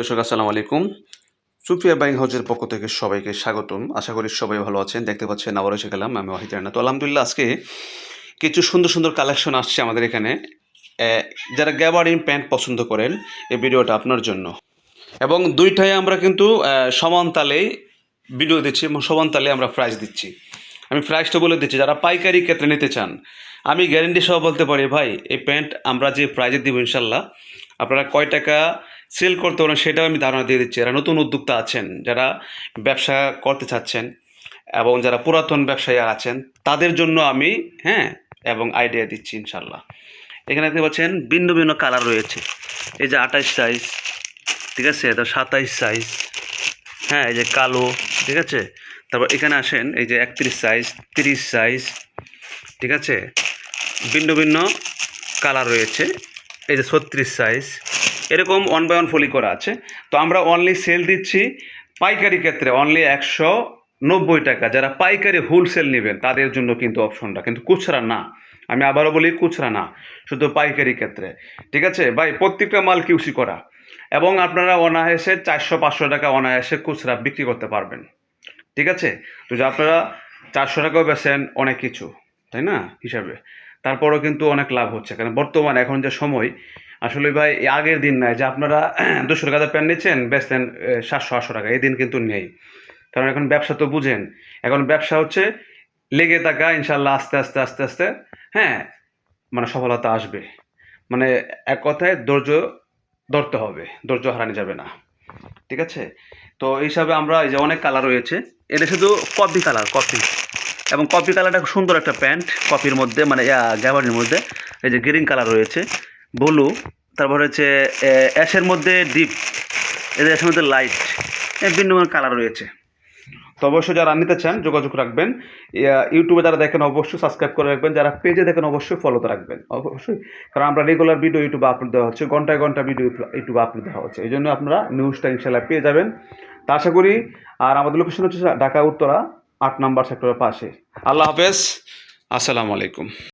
দর্শক, আসসালামু আলাইকুম। সুফিয়া বাইং হাউজের পক্ষ থেকে সবাইকে স্বাগতম। আশা করি সবাই ভালো আছেন, দেখতে পাচ্ছেন আবারও গেলাম আমি ওয়াহিদ রানা। তো আলহামদুলিল্লাহ, আজকে কিছু সুন্দর সুন্দর কালেকশন আসছে আমাদের এখানে। যারা গ্যাবার্ডিন প্যান্ট পছন্দ করেন, এই ভিডিওটা আপনার জন্য। এবং দুইটাই আমরা কিন্তু সমান তালে ভিডিও দিচ্ছি এবং সমান তালে আমরা প্রাইস দিচ্ছি। আমি প্রাইসটা বলে দিচ্ছি, যারা পাইকারি ক্ষেত্রে নিতে চান, আমি গ্যারেন্টি সহ বলতে পারি, ভাই, এই প্যান্ট আমরা যে প্রাইজে দিব ইনশাল্লাহ, আপনারা কয় টাকা সেল করতে পারেন, সেটাও আমি ধারণা দিয়ে দিচ্ছি। যারা নতুন উদ্যোক্তা আছেন, যারা ব্যবসা করতে চাচ্ছেন এবং যারা পুরাতন ব্যবসায়ী আছেন, তাদের জন্য আমি হ্যাঁ এবং আইডিয়া দিচ্ছি ইনশাল্লাহ এখানে দেখতে পাচ্ছেন, ভিন্ন ভিন্ন কালার রয়েছে। এই যে আঠাইশ সাইজ ঠিক আছে? তো সাতাইশ সাইজ হ্যাঁ এই যে কালো, ঠিক আছে? তারপর এখানে আসেন, এই যে একত্রিশ সাইজ তিরিশ সাইজ ঠিক আছে? ভিন্ন ভিন্ন কালার রয়েছে। এই যে ছত্রিশ সাইজ এরকম ওয়ান বাই ওয়ান ফলি করা আছে। তো আমরা অনলি সেল দিচ্ছি পাইকারি ক্ষেত্রে অনলি একশো নব্বই টাকা। যারা পাইকারি হোলসেল নেবেন, তাদের জন্য কিন্তু অপশনটা কিন্তু খুচরা না। আমি আবারও বলি, খুচরা না। শুধু পাইকারি ক্ষেত্রে। ঠিক আছে? ভাই, প্রত্যেকটা মাল কিউসি করা। এবং আপনারা অনায়াসে চারশো, পাঁচশো টাকা অনায়াসে খুচরা বিক্রি করতে পারবেন। ঠিক আছে? তো যে আপনারা চারশো টাকাও বেচেন, অনেক কিছু। তাই না? হিসাবে। তারপরেও কিন্তু অনেক লাভ হচ্ছে। কারণ বর্তমানে, এখন যে সময় আসলে ভাই আগের দিন নাই, যে আপনারা দুশো টাকা প্যান্ট নিচ্ছেন, বেচতেন সাতশো, আটশো টাকা, এই দিন কিন্তু নেই। কারণ এখন ব্যবসা তো বুঝেন, এখন ব্যবসা হচ্ছে লেগে থাকা ইনশাল্লাহ আস্তে আস্তে আস্তে আস্তে হ্যাঁ মানে সফলতা আসবে। মানে এক কথায় ধৈর্য ধরতে হবে, ধৈর্য হারানো যাবে না। ঠিক আছে? তো এই হিসাবে আমরা এই যে অনেক কালার রয়েছে, এটা শুধু কপি কালার কপি এবং কপি কালারটা সুন্দর একটা প্যান্ট কপির মধ্যে মানে গ্যাবারির মধ্যে, এই যে গ্রিন কালার রয়েছে। ব্লু, তারপর হচ্ছে অ্যাশের মধ্যে ডিপ, এদের অ্যাশের মধ্যে লাইট ভিন্ন ভিন্ন কালার রয়েছে। তো অবশ্যই যারা নিতে চান, যোগাযোগ রাখবেন। ইউটিউবে যারা দেখেন, অবশ্যই সাবস্ক্রাইব করে রাখবেন। যারা পেজে দেখেন, অবশ্যই ফলোতে রাখবেন। অবশ্যই। কারণ আমরা রেগুলার ভিডিও ইউটিউবে আপলোড দেওয়া হচ্ছে। ঘন্টায় ঘণ্টা ভিডিও ইউটিউবে আপলোড দেওয়া হচ্ছে। এই জন্য আপনারা নিউজটা ইনশাল্লাহ পেয়ে যাবেন। তা আশা করি, আর আমাদের লোকেশন হচ্ছে ঢাকা, উত্তরা, আট নাম্বার সেক্টরের পাশে। আল্লাহ হাফেজ। আসসালামু আলাইকুম।